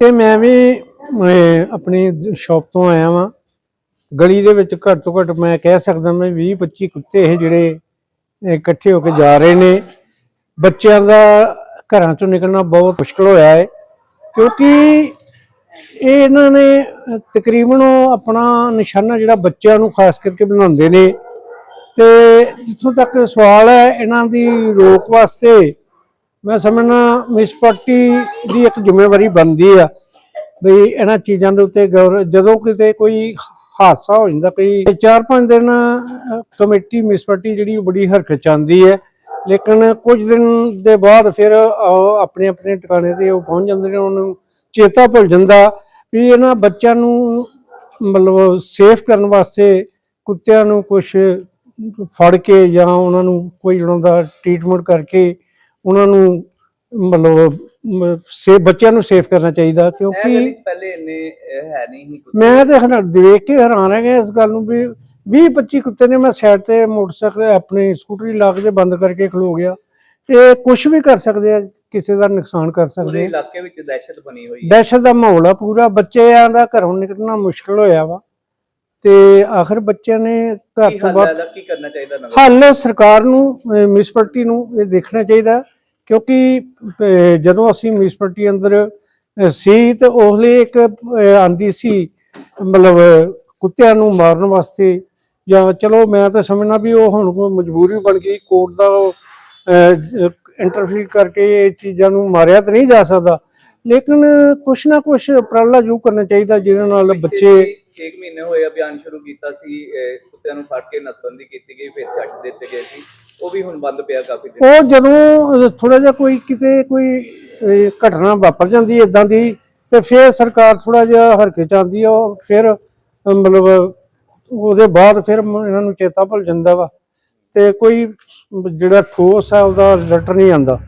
ਤੇ ਮੈਂ ਵੀ ਆਪਣੀ ਸ਼ਾਪ ਤੋਂ ਆਇਆ ਵਾਂ। ਗਲੀ ਦੇ ਵਿੱਚ ਘੱਟ ਤੋਂ ਘੱਟ ਮੈਂ ਕਹਿ ਸਕਦਾ ਮੈਂ 20 25 ਕੁੱਤੇ ਇਹ ਜਿਹੜੇ ਇਕੱਠੇ ਹੋ ਕੇ ਜਾ ਰਹੇ ਨੇ। ਬੱਚਿਆਂ ਦਾ ਘਰਾਂ ਚੋਂ ਨਿਕਲਣਾ ਬਹੁਤ ਮੁਸ਼ਕਲ ਹੋਇਆ ਹੈ ਕਿਉਂਕਿ ਇਹ ਇਹਨਾਂ ਨੇ ਤਕਰੀਬਨ ਉਹ ਆਪਣਾ ਨਿਸ਼ਾਨਾ ਜਿਹੜਾ ਬੱਚਿਆਂ ਨੂੰ ਖਾਸ ਕਰਕੇ ਬਣਾਉਂਦੇ ਨੇ। ਤੇ ਜਿੱਥੋਂ ਤੱਕ ਸਵਾਲ ਹੈ, ਇਹਨਾਂ ਦੀ ਰੋਕ ਵਾਸਤੇ ਮੈਂ ਸਮਝਣਾ ਮਿਸਪੱਟੀ ਦੀ ਇੱਕ ਜ਼ਿੰਮੇਵਾਰੀ ਬਣਦੀ ਆ ਵੀ ਇਹਨਾਂ ਚੀਜ਼ਾਂ ਦੇ ਉੱਤੇ ਗੌਰ ਜਦੋਂ ਕਿਤੇ ਕੋਈ ਹਾਦਸਾ ਹੋ ਜਾਂਦਾ ਕੋਈ ਚਾਰ ਪੰਜ ਦਿਨ ਕਮੇਟੀ ਮਿਸਪੱਟੀ ਜਿਹੜੀ ਉਹ ਬੜੀ ਹਰਕਤ ਚਾਹੁੰਦੀ ਹੈ, ਲੇਕਿਨ ਕੁਝ ਦਿਨ ਦੇ ਬਾਅਦ ਫਿਰ ਆਪਣੇ ਆਪਣੇ ਟਿਕਾਣੇ ਤੇ ਉਹ ਪਹੁੰਚ ਜਾਂਦੇ ਨੇ, ਉਹਨਾਂ ਨੂੰ ਚੇਤਾ ਭੁੱਲ ਜਾਂਦਾ ਵੀ ਇਹਨਾਂ ਬੱਚਿਆਂ ਨੂੰ ਮਤਲਬ ਸੇਫ ਕਰਨ ਵਾਸਤੇ ਕੁੱਤਿਆਂ ਨੂੰ ਕੁਝ ਫੜ ਕੇ ਜਾਂ ਉਹਨਾਂ ਨੂੰ ਕੋਈ ਉਹਨਾਂ ਦਾ ਟ੍ਰੀਟਮੈਂਟ ਕਰਕੇ ਉਹਨਾਂ ਨੂੰ ਮਤਲਬ ਸੇ ਬੱਚਿਆਂ ਨੂੰ ਸੇਫ ਕਰਨਾ ਚਾਹੀਦਾ ਕਿਉਂਕਿ ਪਹਿਲੇ ਇੰਨੇ ਹੈ ਨਹੀਂ। ਮੈਂ ਤੇ ਹੁਣ ਦੇਖ ਕੇ ਹੈਰਾਨ ਰਹਿ ਗਿਆ ਇਸ ਗੱਲ ਨੂੰ ਵੀ 20 25 ਕੁੱਤੇ ਨੇ ਮੈਂ ਸਾਈਡ ਤੇ ਮੋਟਰਸਾਈਕਲ ਆਪਣੀ ਸਕੂਟਰੀ ਲਾ ਕੇ ਬੰਦ ਕਰਕੇ ਖਲੋ ਗਿਆ। ਤੇ ਕੁਝ ਵੀ ਕਰ ਸਕਦੇ ਆ ਕਿਸੇ ਦਾ ਨੁਕਸਾਨ ਕਰ ਪੂਰੇ ਸਕਦੇ ਆ। ਇਲਾਕੇ ਵਿੱਚ ਦਹਿਸ਼ਤ ਬਣੀ ਹੋਈ ਹੈ। ਦਹਿਸ਼ਤ ਦਾ ਮਾਹੌਲ ਆ ਪੂਰਾ ਬੱਚਿਆਂ ਦਾ ਘਰੋਂ ਨਿਕਲਣਾ ਮੁਸ਼ਕਲ ਹੋਇਆ ਵਾ। ਤੇ ਆਖਰ ਬੱਚਿਆਂ ਨੇ ਘਰ ਕੀ ਤੋਂ ਹੱਲ ਬਾਹਰ ਕੀ ਕਰਨਾ ਚਾਹੀਦਾ ਨਗਰ ਹੱਲ ਸਰਕਾਰ ਨੂੰ ਮਿਊਨਿਸਪੈਲਿਟੀ ਨੂੰ ਇਹ ਦੇਖਣਾ ਚਾਹੀਦਾ। ਕਿਉਂਕਿ ਜਦੋਂ ਅਸੀਂ ਮਿਊਨਿਸਪੈਲਿਟੀ ਅੰਦਰ ਸੀ ਤੇ ਉਸ ਲਈ ਇੱਕ ਆਂਦੀ ਸੀ ਮਤਲਬ ਕੁੱਤਿਆਂ ਨੂੰ ਮਾਰਨ ਵਾਸਤੇ ਜਾਂ ਚਲੋ ਮੈਂ ਤਾਂ ਸਮਝਣਾ ਵੀ ਉਹ ਹੁਣ ਕੋਈ ਮਜਬੂਰੀ ਬਣ ਗਈ ਕੋਰਟ ਦਾ ਇੰਟਰਫੀਅਰ ਕਰਕੇ ਇਹ ਚੀਜ਼ਾਂ ਨੂੰ ਮਾਰਿਆ ਤਾਂ ਨਹੀਂ ਜਾ ਸਕਦਾ। ਲੇਕਿਨ ਕੁਛ ਨਾ ਕੁਛ ਉਪਰਾਲਾ ਜ਼ਰੂਰ ਕਰਨਾ ਚਾਹੀਦਾ ਜਿਹਦੇ ਨਾਲ ਬੱਚੇ 6 ਮਹੀਨੇ ਹੋਏ ਅਭਿਆਨ ਸ਼ੁਰੂ ਕੀਤਾ ਸੀ ਕੁੱਤਿਆਂ ਨੂੰ ਫੜ ਕੇ ਨਸਬੰਦੀ ਕੀਤੀ ਗਈ ਫਿਰ ਛੱਡ ਦਿੱਤੇ ਗਏ ਸੀ। ਉਹ ਵੀ ਹੁਣ ਬੰਦ ਪਿਆ ਕਾਫੀ ਦਿਨ। ਉਹ ਜਦੋਂ ਥੋੜਾ ਜਿਹਾ ਕੋਈ ਕਿਤੇ ਕੋਈ ਘਟਨਾ ਵਾਪਰ ਜਾਂਦੀ ਹੈ ਇਦਾਂ ਦੀ ਤੇ ਫਿਰ ਸਰਕਾਰ ਥੋੜਾ ਜਿਹਾ ਹਰਕੇ ਚ ਆਉਂਦੀ ਆ ਉਹ ਫਿਰ ਮਤਲਬ ਉਹਦੇ ਬਾਅਦ ਫਿਰ ਇਹਨਾਂ ਨੂੰ ਚੇਤਾ ਭੁੱਲ ਜਾਂਦਾ ਵਾ। ਤੇ ਕੋਈ ਜਿਹੜਾ ਠੋਸ ਹੈ ਉਹਦਾ ਰਿਜ਼ਲਟ ਨਹੀਂ ਆਉਂਦਾ।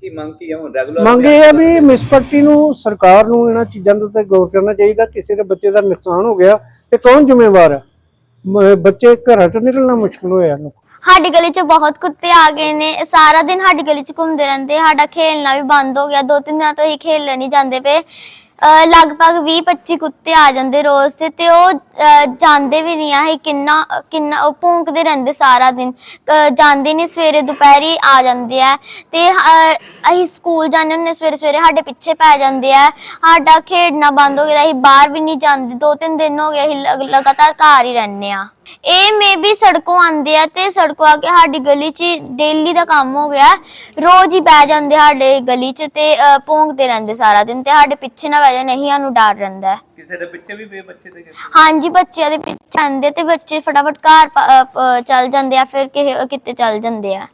ਕੀ ਮੰਗ ਕੀ ਹੈ ਹੁਣ? ਰੈਗੂਲਰ ਮੰਗ ਇਹ ਹੈ ਵੀ ਮਿਸਪੱਟੀ ਨੂੰ ਸਰਕਾਰ ਨੂੰ ਇਹਨਾਂ ਚੀਜ਼ਾਂ ਦੇ ਉੱਤੇ ਗੌਰ ਕਰਨਾ ਚਾਹੀਦਾ ਕਿਸੇ ਦੇ ਬੱਚੇ ਦਾ ਨੁਕਸਾਨ ਹੋ ਗਿਆ ਤੇ ਕੌਣ ਜ਼ਿੰਮੇਵਾਰ ਹੈ ਬੱਚੇ ਘਰਾਂ ਚੋਂ ਨਿਕਲਣਾ ਮੁਸ਼ਕਲ ਹੋਇਆ ਇਹਨੂੰ ਸਾਡੀ ਗਲੀ 'ਚ ਬਹੁਤ ਕੁੱਤੇ ਆ ਗਏ ਨੇ। ਇਹ ਸਾਰਾ ਦਿਨ ਸਾਡੀ ਗਲੀ 'ਚ ਘੁੰਮਦੇ ਰਹਿੰਦੇ ਸਾਡਾ ਖੇਲਣਾ ਵੀ ਬੰਦ ਹੋ ਗਿਆ। ਦੋ ਤਿੰਨ ਦਿਨਾਂ ਤੋਂ ਹੀ ਖੇਲਣ ਨਹੀਂ ਜਾਂਦੇ ਪਏ। ਅਹ ਲਗਭਗ 20 25 ਕੁੱਤੇ ਆ ਜਾਂਦੇ ਰੋਜ਼ ਤੇ ਤੇ ਉਹ, ਅਹ ਜਾਂਦੇ ਵੀ ਨਹੀਂ ਆ। ਕਿੰਨਾ ਕਿੰਨਾ ਉਹ ਭੌਂਕਦੇ ਰਹਿੰਦੇ ਸਾਰਾ ਦਿਨ। ਅਹ ਜਾਂਦੇ ਨਹੀਂ, ਸਵੇਰੇ ਦੁਪਹਿਰੀ ਆ ਜਾਂਦੇ ਆ। ਤੇ, ਅਹ ਅਸੀਂ ਸਕੂਲ ਜਾਂਦੇ ਹੁੰਦੇ ਸਵੇਰੇ ਸਵੇਰੇ ਸਾਡੇ ਪਿੱਛੇ ਪੈ ਜਾਂਦੇ ਆ। ਸਾਡਾ ਖੇਡਣਾ ਬੰਦ ਹੋ ਗਿਆ। ਅਸੀਂ ਬਾਹਰ ਵੀ ਨਹੀਂ ਜਾਂਦੇ। ਦੋ ਤਿੰਨ ਦਿਨ ਹੋ ਗਏ ਅਸੀਂ ਲਗ- ਲਗਾਤਾਰ ਘਰ ਹੀ ਰਹਿੰਦੇ ਆ। ਇਹ ਮੇਬੀ ਸੜਕੋਂ ਆਂਦੇ ਆ ਤੇ ਸੜਕੋਂ ਆ ਕੇ ਸਾਡੀ ਗਲੀ 'ਚ ਡੇਲੀ ਦਾ ਕੰਮ ਹੋ ਗਿਆ। ਰੋਜ਼ ਹੀ ਬਹਿ ਜਾਂਦੇ ਸਾਡੇ ਗਲੀ 'ਚ ਤੇ ਭੌਂਕਦੇ ਰਹਿੰਦੇ ਸਾਰਾ ਦਿਨ ਤੇ ਸਾਡੇ ਪਿੱਛੇ ਨਾ ਬਹਿ ਨਹੀਂ ਸਾਨੂੰ ਡਰ ਰਹਿੰਦਾ ਹੈ। ਕਿਸੇ ਦੇ ਪਿੱਛੇ ਵੀ ਪਏ ਬੱਚੇ ਦੇ ਕਿਸੇ ਹਾਂਜੀ ਬੱਚਿਆਂ ਦੇ ਪਿੱਛੇ ਆਂਦੇ ਤੇ ਬੱਚੇ ਫਟਾਫਟ ਘਰ ਪ- ਚੱਲ ਜਾਂਦੇ ਆ ਫਿਰ ਕਿਸੇ ਕਿਤੇ ਚੱਲ ਜਾਂਦੇ ਆ।